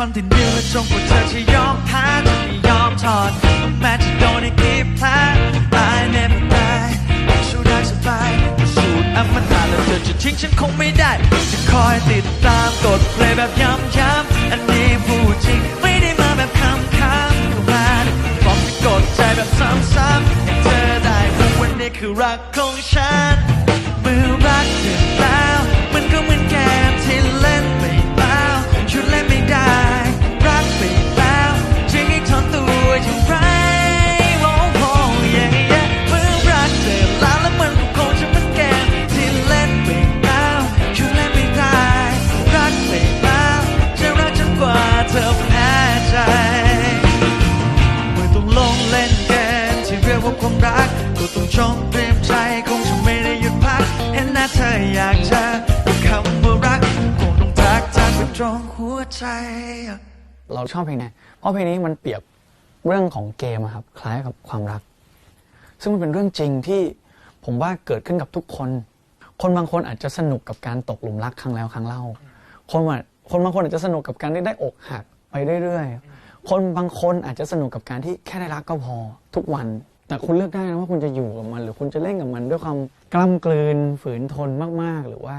continue จนกว่าเธอจะยอมแพ้จะไม่ยอมถอดแม้จะโดนในกลีบแผล I never die ชูได้สบายสูตรอมตะแล้วเธอจะทิ้งฉันคงไม่ได้ จะคอยติดตามกดเพลย์แบบย้ำๆอันนี้พูดจริงไม่ได้มาแบบคำคำก็มาพร้อมจะกดใจแบบซ้ำๆให้เธอได้รู้ว่านี่คือรักของฉัน ความรัก ก็ต้องชงเตรียมใจคงจะไม่ได้หยุดพัก เห็นหน้าเธออยากจะคำว่ารักคงต้องทักทักไปตรงหัวใจ เราชอบเพลงนี้เพราะเพลงนี้มันเปรียบเรื่องของเกมครับ คล้ายกับความรัก ซึ่งมันเป็นเรื่องจริงที่ผมว่าเกิดขึ้นกับทุกคน คนบางคนอาจจะสนุกกับการตกหลุมรักครั้งแล้วครั้งเล่า คนคนบางคนอาจจะสนุกกับการที่ได้อกหักไปเรื่อยๆ คนบางคนอาจจะสนุกกับการที่แค่ได้รักก็พอทุกวัน แต่คุณเลือกได้นะว่าคุณจะอยู่กับมัน หรือคุณจะเล่นกับมันด้วยความกล้ำกลืนฝืนทนมากๆ หรือว่า